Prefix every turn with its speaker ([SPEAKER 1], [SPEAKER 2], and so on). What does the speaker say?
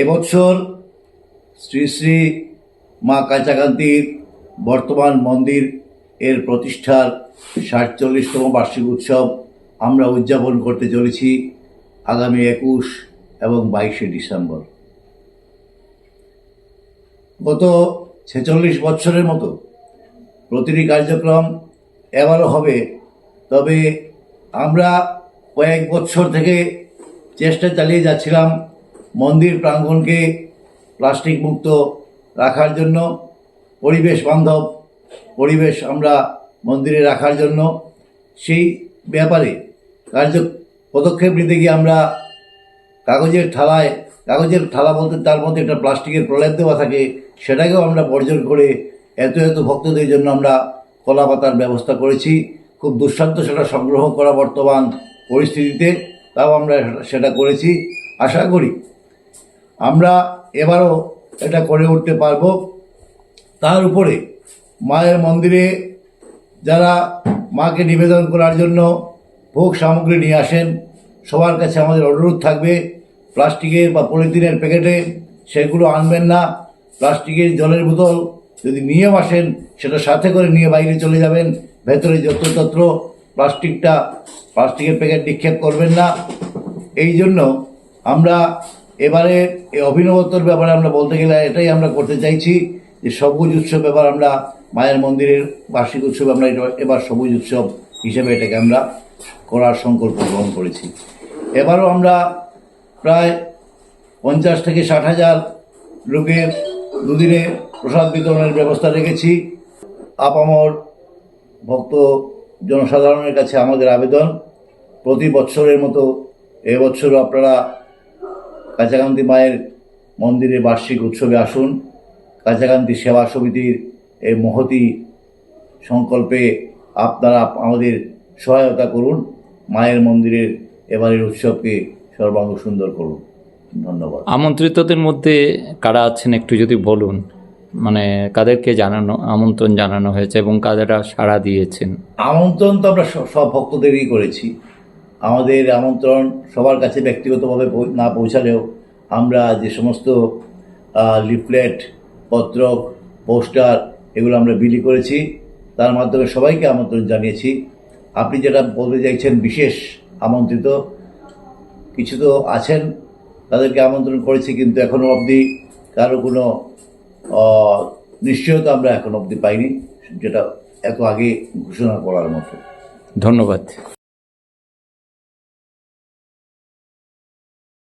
[SPEAKER 1] এবছর শ্রী শ্রী মা কাঁচাকান্তির বর্তমান মন্দির এর প্রতিষ্ঠার সাতচল্লিশতম বার্ষিক উৎসব আমরা উদযাপন করতে চলেছি আগামী একুশ এবং বাইশে ডিসেম্বর। গত ছেচল্লিশ বছরের মতো প্রতিটি কার্যক্রম এবারও হবে, তবে আমরা কয়েক বছর থেকে চেষ্টা চালিয়ে যাচ্ছিলাম মন্দির প্রাঙ্গণকে প্লাস্টিক মুক্ত রাখার জন্য, পরিবেশ বান্ধব পরিবেশ আমরা মন্দিরে রাখার জন্য। সেই ব্যাপারে কার্য পদক্ষেপ নিতে গিয়ে আমরা কাগজের থালায়, কাগজের থালা বলতে তার মধ্যে একটা প্লাস্টিকের প্রলেপ দেওয়া থাকে, সেটাকেও আমরা বর্জন করে এত এত ভক্তদের জন্য আমরা কলা পাতার ব্যবস্থা করেছি। খুব দুঃসাধ্য সেটা সংগ্রহ করা বর্তমান পরিস্থিতিতে, তাও আমরা সেটা করেছি। আশা করি আমরা এবারও এটা করে উঠতে পারব। তার উপরে মায়ের মন্দিরে যারা মাকে নিবেদন করার জন্য ভোগ সামগ্রী নিয়ে আসেন, সবার কাছে আমাদের অনুরোধ থাকবে, প্লাস্টিকের বা পলিথিনের প্যাকেটে সেগুলো আনবেন না। প্লাস্টিকের জলের বোতল যদি নিয়েও আসেন, সেটা সাথে করে নিয়ে বাইরে চলে যাবেন। ভেতরে যত্রতত্র প্লাস্টিকটা, প্লাস্টিকের প্যাকেট নিক্ষেপ করবেন না। এই জন্য আমরা এবারে এই অভিনবত্বর ব্যাপারে আমরা বলতে গেলে এটাই আমরা করতে চাইছি যে সবুজ উৎসব এবার আমরা মায়ের মন্দিরের বার্ষিক উৎসব আমরা এটা- এবার সবুজ উৎসব হিসেবে এটাকে আমরা করার সংকল্প গ্রহণ করেছি। এবারও আমরা প্রায় পঞ্চাশ থেকে ষাট হাজার লোকের দুদিনে প্রসাদ বিতরণের ব্যবস্থা রেখেছি। আপামর ভক্ত জনসাধারণের কাছে আমাদের আবেদন। প্রতি বছরের মতো এবছরও আপনারা কাছাকান্তি মায়ের মন্দিরে বার্ষিক উৎসবে আসুন। কাছাকান্তি সেবা সমিতির এই মহতি সংকল্পে আপনারা আমাদের সহায়তা করুন। মায়ের মন্দিরের এবারের উৎসবকে সর্বাঙ্গ সুন্দর করুন। ধন্যবাদ।
[SPEAKER 2] আমন্ত্রিতদের মধ্যে কারা আছেন একটু যদি বলুন? মানে কাদেরকে জানানো আমন্ত্রণ জানানো হয়েছে এবং কাদেরা সাড়া দিয়েছেন?
[SPEAKER 1] আমন্ত্রণ তো আমরা সব ভক্তদেরই করেছি। আমাদের আমন্ত্রণ সবার কাছে ব্যক্তিগতভাবে না পৌঁছালেও আমরা যে সমস্ত লিফলেট পত্র পোস্টার এগুলো আমরা বিলি করেছি, তার মাধ্যমে সবাইকে আমন্ত্রণ জানিয়েছি। আপনি যেটা বলতে চাইছেন, বিশেষ আমন্ত্রিত, কিছু তো আছেন তাদেরকে আমন্ত্রণ করেছি, কিন্তু এখনও অবধি কারও কোনো নিশ্চয়তা আমরা এখন অবধি পাইনি, যেটা এত আগে ঘোষণা করার মতো।
[SPEAKER 2] ধন্যবাদ।